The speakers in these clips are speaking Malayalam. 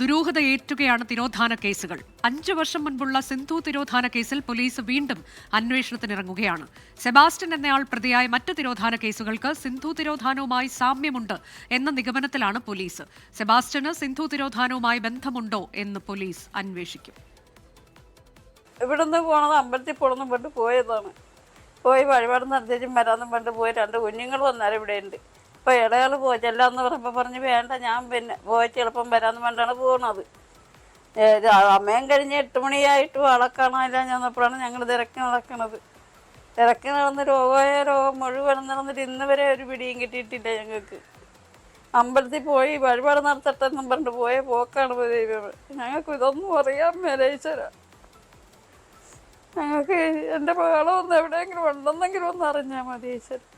ദുരൂഹത ഏറ്റുകയാണ് തിരോധാന കേസുകൾ. അഞ്ചു വർഷം മുൻപുള്ള സിന്ധു തിരോധാന കേസിൽ പോലീസ് വീണ്ടും അന്വേഷണത്തിനിറങ്ങുകയാണ്. സെബാസ്റ്റ്യൻ എന്നയാൾ പ്രതിയായ മറ്റ് തിരോധാന കേസുകൾക്ക് സിന്ധു തിരോധാനവുമായി സാമ്യമുണ്ട് എന്ന നിഗമനത്തിലാണ് പോലീസ്. സെബാസ്റ്റ്യന് സിന്ധു തിരോധാനവുമായി ബന്ധമുണ്ടോ എന്ന് പോലീസ് അന്വേഷിക്കും. ഇവിടുന്ന് പോണത് അമ്പലത്തിൽ പോണെന്നും പോയതാണ്. പോയി വഴിപാട് നടത്തിച്ചും വരാമെന്നും പണ്ട് പോയി രണ്ട് കുഞ്ഞുങ്ങൾ വന്നാലും ഇവിടെ ഉണ്ട് ഇപ്പോൾ ഇളയാൾ പോയി ചെല്ലാന്ന് പറയുമ്പോൾ പറഞ്ഞ് വേണ്ട ഞാൻ പിന്നെ പോയിട്ട് എളുപ്പം വരാന്ന് പറഞ്ഞാണ് പോകുന്നത് അമ്മയും കഴിഞ്ഞ് എട്ട് മണിയായിട്ട് വളക്കാണില്ല ചെന്നപ്പോഴാണ് ഞങ്ങൾ തിരക്കി നടക്കണത്. തിരക്കി നടന്ന് രോഗമായ രോഗം മുഴുവൻ നടന്നിട്ട് ഇന്ന് വരെ ഒരു പിടിയും കിട്ടിയിട്ടില്ല ഞങ്ങൾക്ക്. അമ്പലത്തിൽ പോയി വഴിപാട് നടത്തട്ടെ എന്നും പറഞ്ഞിട്ട് പോയ പോക്കാണ് ദൈവം. ഞങ്ങൾക്ക് ഇതൊന്നും അറിയാൻ മേലേശ്വര ഞങ്ങൾക്ക് എന്റെ ഒന്ന് എവിടെയെങ്കിലും ഉണ്ടെന്നെങ്കിലും ഒന്ന് അറിഞ്ഞാൽ മതി ഈശ്വരൻ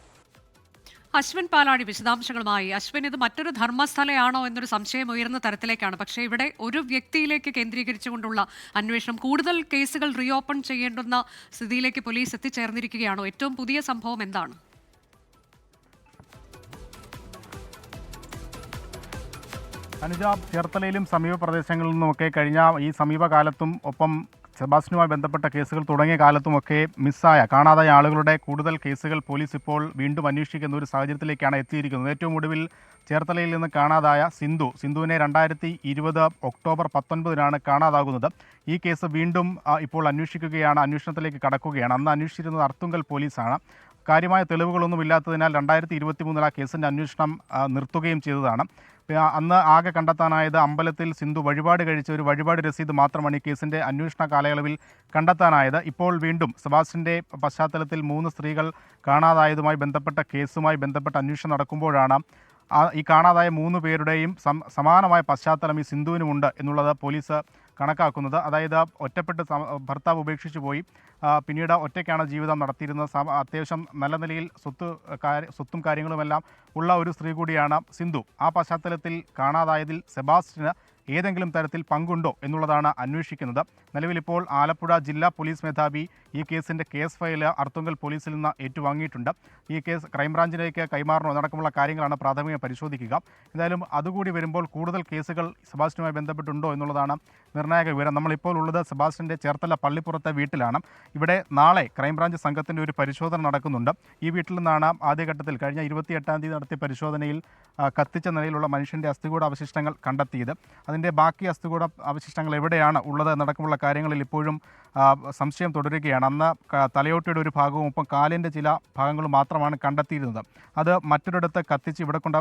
അശ്വിൻ പാലാടി വിശദാംശങ്ങളുമായി. അശ്വിൻ ഇത് മറ്റൊരു ധർമ്മസ്ഥലയാണോ എന്നൊരു സംശയം ഉയർന്ന തരത്തിലേക്കാണ്. പക്ഷേ ഇവിടെ ഒരു വ്യക്തിയിലേക്ക് കേന്ദ്രീകരിച്ചുകൊണ്ടുള്ള അന്വേഷണം കൂടുതൽ കേസുകൾ റീഓപ്പൺ ചെയ്യേണ്ടുന്ന സ്ഥിതിയിലേക്ക് പോലീസ് എത്തിച്ചേർന്നിരിക്കുകയാണോ? ഏറ്റവും പുതിയ സംഭവം എന്താണ്? അനുജ ചേർത്തലയിലും സമീപ പ്രദേശങ്ങളിൽ നിന്നുമൊക്കെ കഴിഞ്ഞ ഈ സമീപകാലത്തും ഒപ്പം സെബാസ്റ്റിനുമായി ബന്ധപ്പെട്ട കേസുകൾ തുടങ്ങിയ കാലത്തുമൊക്കെ മിസ്സായ കാണാതായ ആളുകളുടെ കൂടുതൽ കേസുകൾ പോലീസ് ഇപ്പോൾ വീണ്ടും അന്വേഷിക്കുന്ന ഒരു സാഹചര്യത്തിലേക്കാണ് എത്തിയിരിക്കുന്നത്. ഏറ്റവും ഒടുവിൽ ചേർത്തലയിൽ നിന്ന് കാണാതായ സിന്ധു. സിന്ധുവിനെ രണ്ടായിരത്തി ഇരുപത് ഒക്ടോബർ പത്തൊൻപതിനാണ് കാണാതാകുന്നത്. ഈ കേസ് വീണ്ടും ഇപ്പോൾ അന്വേഷിക്കുകയാണ് അന്വേഷണത്തിലേക്ക് കടക്കുകയാണ്. അന്ന് അന്വേഷിച്ചിരുന്നത് അർത്തുങ്കൽ പോലീസാണ്. കാര്യമായ തെളിവുകളൊന്നും ഇല്ലാത്തതിനാൽ രണ്ടായിരത്തി ഇരുപത്തി മൂന്നിൽ ആ കേസിന്റെ അന്വേഷണം നിർത്തുകയും ചെയ്തതാണ്. അന്ന് ആകെ കണ്ടെത്താനായത് അമ്പലത്തിൽ സിന്ധു വഴിപാട് കഴിച്ച ഒരു വഴിപാട് രസീത് മാത്രമാണ് ഈ കേസിന്റെ അന്വേഷണ കാലയളവിൽ കണ്ടെത്താനായത്. ഇപ്പോൾ വീണ്ടും സെബാസ്റ്റിന്റെ പശ്ചാത്തലത്തിൽ മൂന്ന് സ്ത്രീകൾ കാണാതായതുമായി ബന്ധപ്പെട്ട കേസുമായി ബന്ധപ്പെട്ട അന്വേഷണം നടക്കുമ്പോഴാണ് ഈ കാണാതായ മൂന്ന് പേരുടെയും സമാനമായ പശ്ചാത്തലം ഈ സിന്ധുവിനുമുണ്ട് എന്നുള്ളത് പോലീസ് കണക്കാക്കുന്നത്. അതായത് ഒറ്റപ്പെട്ട് ഭർത്താവ് ഉപേക്ഷിച്ചു പോയി. പിന്നീട് ഒറ്റയ്ക്കാണ് ജീവിതം നടത്തിയിരുന്നത്. സമ- അത്യാവശ്യം നല്ല നിലയിൽ സ്വത്ത് സ്വത്തും കാര്യങ്ങളുമെല്ലാം ഉള്ള ഒരു സ്ത്രീ കൂടിയാണ് സിന്ധു. ആ പശ്ചാത്തലത്തിൽ കാണാതായതിൽ സെബാസ്റ്റിന് ഏതെങ്കിലും തരത്തിൽ പങ്കുണ്ടോ എന്നുള്ളതാണ് അന്വേഷിക്കുന്നത്. നിലവിലിപ്പോൾ ആലപ്പുഴ ജില്ലാ പോലീസ് മേധാവി ഈ കേസിന്റെ കേസ് ഫയൽ അർത്തുങ്കൽ പോലീസിൽ നിന്ന് ഏറ്റുവാങ്ങിയിട്ടുണ്ട്. ഈ കേസ് ക്രൈംബ്രാഞ്ചിലേക്ക് കൈമാറണോ എന്നടക്കമുള്ള കാര്യങ്ങളാണ് പ്രാഥമിക പരിശോധിക്കുക. എന്തായാലും അതുകൂടി വരുമ്പോൾ കൂടുതൽ കേസുകൾ സെബാസ്റ്റിനുമായി ബന്ധപ്പെട്ടുണ്ടോ എന്നുള്ളതാണ് നിർണായക വിവരം. നമ്മളിപ്പോൾ ഉള്ളത് സെബാസ്റ്റിന്റെ ചേർത്തല പള്ളിപ്പുറത്തെ വീട്ടിലാണ്. ഇവിടെ നാളെ ക്രൈംബ്രാഞ്ച് സംഘത്തിന്റെ ഒരു പരിശോധന നടക്കുന്നുണ്ട്. ഈ വീട്ടിൽ നിന്നാണ് ആദ്യഘട്ടത്തിൽ കഴിഞ്ഞ ഇരുപത്തിയെട്ടാം തീയതി നടത്തിയ പരിശോധനയിൽ കത്തിച്ച നിലയിലുള്ള മനുഷ്യന്റെ അസ്ഥികൂട അവശിഷ്ടങ്ങൾ കണ്ടെത്തിയത്. അതിന്റെ ബാക്കി അസ്ഥികൂട അവശിഷ്ടങ്ങൾ എവിടെയാണ് ഉള്ളത് എന്നടക്കമുള്ള കാര്യങ്ങളിൽ ഇപ്പോഴും സംശയം തുടരുകയാണ്. അന്ന് തലയോട്ടിയുടെ ഒരു ഭാഗവും ഒപ്പം കാലിന്റെ ചില ഭാഗങ്ങളും മാത്രമാണ് കണ്ടെത്തിയിരുന്നത്. അത് മറ്റൊരിടത്ത് കത്തിച്ച് ഇവിടെ കൊണ്ട്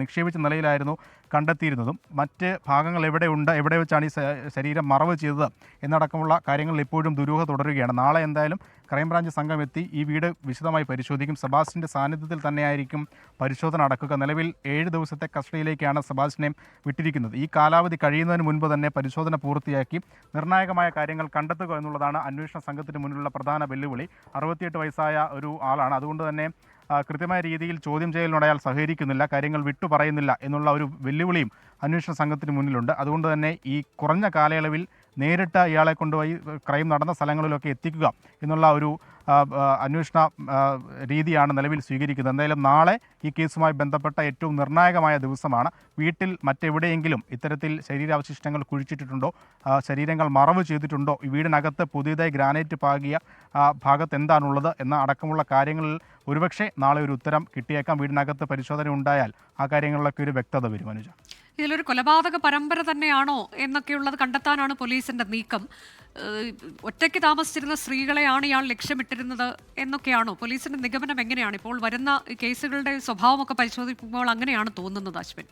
നിക്ഷേപിച്ച നിലയിലായിരുന്നു കണ്ടെത്തിയിരുന്നതും. മറ്റ് ഭാഗങ്ങൾ എവിടെയുണ്ട് എവിടെ വെച്ചാണ് ഈ ശരീരം മറവ് ചെയ്തത് എന്നടക്കമുള്ള കാര്യങ്ങളിൽ ഇപ്പോഴും ദുരൂഹ തുടരുകയാണ്. നാളെ എന്തായാലും ക്രൈംബ്രാഞ്ച് സംഘം എത്തി ഈ വീട് വിശദമായി പരിശോധിക്കും. സെബാസ്റ്റിന്റെ സാന്നിധ്യത്തിൽ തന്നെയായിരിക്കും പരിശോധന നടക്കുക. നിലവിൽ ഏഴ് ദിവസത്തെ കസ്റ്റഡിയിലേക്കാണ് സെബാസ്റ്റിനെ വിട്ടിരിക്കുന്നത്. ഈ കാലാവധി കഴിയുന്നതിന് മുൻപ് തന്നെ പരിശോധന പൂർത്തിയാക്കി നിർണായകമായ കാര്യങ്ങൾ കണ്ടെത്തുക എന്നുള്ളതാണ് അന്വേഷണ സംഘത്തിന് മുന്നിലുള്ള പ്രധാന വെല്ലുവിളി. അറുപത്തിയെട്ട് വയസ്സായ ഒരു ആളാണ്. അതുകൊണ്ട് തന്നെ കൃത്യമായ രീതിയിൽ ചോദ്യം ചെയ്യലിനോട് അയാൾ സഹകരിക്കുന്നില്ല കാര്യങ്ങൾ വിട്ടു പറയുന്നില്ല എന്നുള്ള ഒരു വെല്ലുവിളിയും അന്വേഷണ സംഘത്തിന് മുന്നിലുണ്ട്. അതുകൊണ്ട് തന്നെ ഈ കുറഞ്ഞ കാലയളവിൽ നേരിട്ട് ഇയാളെ കൊണ്ടുപോയി ക്രൈം നടന്ന സ്ഥലങ്ങളിലൊക്കെ എത്തിക്കുക എന്നുള്ള ഒരു അന്വേഷണ രീതിയാണ് നിലവിൽ സ്വീകരിക്കുന്നത്. എന്തായാലും നാളെ ഈ കേസുമായി ബന്ധപ്പെട്ട ഏറ്റവും നിർണായകമായ ദിവസമാണ്. വീട്ടിൽ മറ്റെവിടെയെങ്കിലും ഇത്തരത്തിൽ ശരീരാവശിഷ്ടങ്ങൾ കുഴിച്ചിട്ടിട്ടുണ്ടോ? ശരീരങ്ങൾ മറവ് ചെയ്തിട്ടുണ്ടോ? വീടിനകത്ത് പുതിയതായി ഗ്രാനൈറ്റ് പാകിയ ഭാഗത്ത് എന്താണുള്ളത് എന്ന അടക്കമുള്ള കാര്യങ്ങളിൽ ഒരുപക്ഷെ നാളെ ഒരു ഉത്തരം കിട്ടിയേക്കാം. വീടിനകത്ത് പരിശോധന ഉണ്ടായാൽ ആ കാര്യങ്ങളിലൊക്കെ ഒരു വ്യക്തത വരും അനുജ. ഇതിലൊരു കൊലപാതക പരമ്പര തന്നെയാണോ എന്നൊക്കെയുള്ളത് കണ്ടെത്താനാണ് പോലീസിന്റെ നീക്കം. ഒറ്റയ്ക്ക് താമസിച്ചിരുന്ന സ്ത്രീകളെയാണ് ഇയാൾ ലക്ഷ്യമിട്ടിരുന്നത് എന്നൊക്കെയാണോ? പോലീസിന്റെ നിഗമനം എങ്ങനെയാണ്? ഇപ്പോൾ വരുന്ന കേസുകളുടെ സ്വഭാവമൊക്കെ പരിശോധിക്കുമ്പോൾ അങ്ങനെയാണ് തോന്നുന്നത് അശ്വിൻ.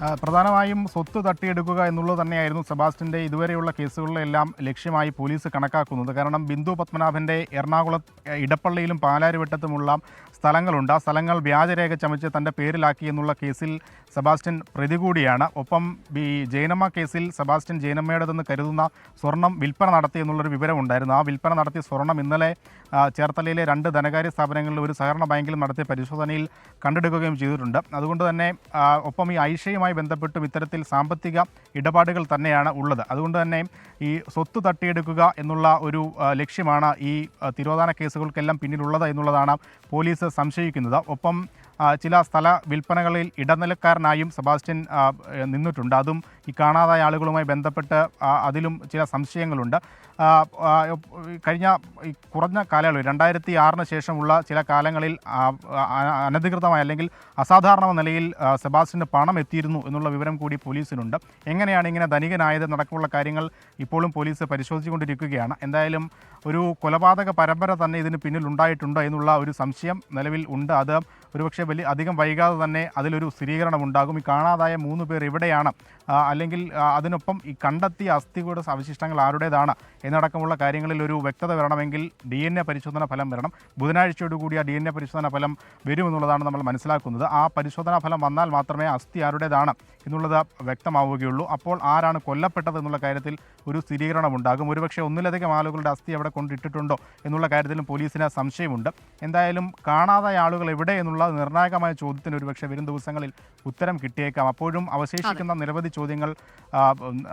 പ്രധാനമായും സ്വത്ത് തട്ടിയെടുക്കുക എന്നുള്ളത് തന്നെയായിരുന്നു സെബാസ്റ്റിന്റെ ഇതുവരെയുള്ള കേസുകളിലെല്ലാം ലക്ഷ്യമായി പോലീസ് കണക്കാക്കുന്നത്. കാരണം ബിന്ദു പത്മനാഭന്റെ എറണാകുളം ഇടപ്പള്ളിയിലും പാലാരിവട്ടത്തുമുള്ള സ്ഥലങ്ങളുണ്ട്. ആ സ്ഥലങ്ങൾ വ്യാജരേഖ ചമച്ച് തന്റെ പേരിലാക്കി എന്നുള്ള കേസിൽ സെബാസ്റ്റ്യൻ പ്രതി കൂടിയാണ്. ഒപ്പം ഈ ജൈനമ്മ കേസിൽ സെബാസ്റ്റ്യൻ ജൈനമ്മയുടേതെന്ന് കരുതുന്ന സ്വർണം വിൽപ്പന നടത്തി എന്നുള്ളൊരു വിവരമുണ്ടായിരുന്നു. ആ വിൽപ്പന നടത്തിയ സ്വർണം ഇന്നലെ ചേർത്തലയിലെ രണ്ട് ധനകാര്യ സ്ഥാപനങ്ങളിൽ ഒരു സഹകരണ ബാങ്കിൽ നടത്തിയ പരിശോധനയിൽ കണ്ടെടുക്കുകയും ചെയ്തിട്ടുണ്ട്. അതുകൊണ്ട് തന്നെ ഒപ്പം ഈ ഐഷയുമായി കുടുംബവുമായി ബന്ധപ്പെട്ടും ഇത്തരത്തിൽ സാമ്പത്തിക ഇടപാടുകൾ തന്നെയാണ് ഉള്ളത്. അതുകൊണ്ട് തന്നെ ഈ സ്വത്ത് തട്ടിയെടുക്കുക എന്നുള്ള ഒരു ലക്ഷ്യമാണ് ഈ തിരോധാന കേസുകൾക്കെല്ലാം പിന്നിലുള്ളത് എന്നുള്ളതാണ് പോലീസ് സംശയിക്കുന്നത്. ഒപ്പം ചില സ്ഥല വിൽപ്പനകളിൽ ഇടനിലക്കാരനായും സെബാസ്റ്റ്യൻ നിന്നിട്ടുണ്ട്. അതും ഈ കാണാതായ ആളുകളുമായി ബന്ധപ്പെട്ട് അതിലും ചില സംശയങ്ങളുണ്ട്. കഴിഞ്ഞ കുറഞ്ഞ കാലയളവിൽ രണ്ടായിരത്തി ആറിന് ശേഷമുള്ള ചില കാലങ്ങളിൽ അനധികൃതമായ അല്ലെങ്കിൽ അസാധാരണ നിലയിൽ സെബാസ്റ്റിന് പണം എത്തിയിരുന്നു എന്നുള്ള വിവരം കൂടി പോലീസിനുണ്ട്. എങ്ങനെയാണ് ഇങ്ങനെ ധനികനായത് നടക്കമുള്ള കാര്യങ്ങൾ ഇപ്പോഴും പോലീസ് പരിശോധിച്ചുകൊണ്ടിരിക്കുകയാണ്. എന്തായാലും ഒരു കൊലപാതക പരമ്പര തന്നെ ഇതിന് പിന്നിലുണ്ടായിട്ടുണ്ട് എന്നുള്ള ഒരു സംശയം നിലവിൽ ഉണ്ട്. അത് ഒരുപക്ഷെ വലിയ അധികം വൈകാതെ തന്നെ അതിലൊരു സ്ഥിരീകരണം ഉണ്ടാകും ഈ കാണാതായ മൂന്ന് പേർ എവിടെയാണ്? അല്ലെങ്കിൽ അതിനൊപ്പം ഈ കണ്ടെത്തിയ അസ്ഥികളുടെ അവശിഷ്ടങ്ങൾ ആരുടേതാണ്? എന്നടക്കമുള്ള കാര്യങ്ങളിൽ ഒരു വ്യക്തത വരണമെങ്കിൽ ഡി എൻ എ പരിശോധന ഫലം വരണം. ബുധനാഴ്ചയോടുകൂടി ആ ഡി എൻ എ പരിശോധന ഫലം വരുമെന്നുള്ളതാണ് നമ്മൾ മനസ്സിലാക്കുന്നത്. ആ പരിശോധനാ ഫലം വന്നാൽ മാത്രമേ അസ്ഥി ആരുടേതാണ് എന്നുള്ളത് വ്യക്തമാവുകയുള്ളൂ. അപ്പോൾ ആരാണ് കൊല്ലപ്പെട്ടത് എന്നുള്ള കാര്യത്തിൽ ഒരു സ്ഥിരീകരണം ഉണ്ടാകും ഒരുപക്ഷെ ഒന്നിലധികം ആളുകളുടെ അസ്ഥി അവിടെ കൊണ്ടിട്ടിട്ടുണ്ടോ എന്നുള്ള കാര്യത്തിലും പോലീസിന് സംശയമുണ്ട്. എന്തായാലും കാണാതായ ആളുകൾ എവിടെ എന്നുള്ള നിർണായകമായ ചോദ്യത്തിന് ഒരുപക്ഷെ വരും ദിവസങ്ങളിൽ ഉത്തരം കിട്ടിയേക്കാം. അപ്പോഴും അവശേഷിക്കുന്ന നിരവധി ചോദ്യങ്ങൾ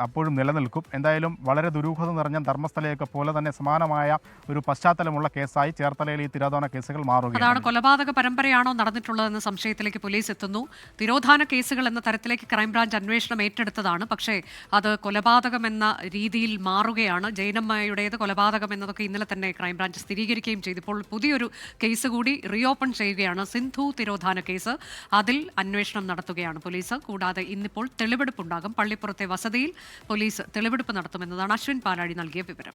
അപ്പോഴും നിലനിൽക്കും. എന്തായാലും വളരെ ദുരൂഹത നിറഞ്ഞ ധർമ്മസ്ഥലയൊക്കെ പോലെ തന്നെ സമാനമായ ഒരു പശ്ചാത്തലമുള്ള കേസായി ചേർത്തലയിൽ ഈ തിരോധാന കേസുകൾ അതാണ് കൊലപാതക പരമ്പരയാണോ നടന്നിട്ടുള്ളതെന്ന സംശയത്തിലേക്ക് പോലീസ് എത്തുന്നു. തിരോധാന കേസുകൾ എന്ന തരത്തിലേക്ക് ക്രൈംബ്രാഞ്ച് അന്വേഷണം ഏറ്റെടുത്തതാണ്. പക്ഷേ അത് കൊലപാതകം എന്ന രീതിയിൽ മാറുകയാണ്. ജൈനമ്മയുടേത് കൊലപാതകം എന്നതൊക്കെ ഇന്നലെ തന്നെ ക്രൈംബ്രാഞ്ച് സ്ഥിരീകരിക്കുകയും ചെയ്തു. ഇപ്പോൾ പുതിയൊരു കേസ് കൂടി റീഓപ്പൺ ചെയ്യുകയാണ്. സിന്ധു തിരോധാന കേസ് അതിൽ അന്വേഷണം നടത്തുകയാണ് പോലീസ്. കൂടാതെ ഇന്നിപ്പോൾ തെളിവെടുപ്പുണ്ടാകും. പള്ളിപ്പുറത്തെ വസതിയിൽ പോലീസ് തെളിവെടുപ്പ് നടത്തുമെന്നതാണ് അശ്വിൻ പാലാഴി നൽകിയ വിവരം.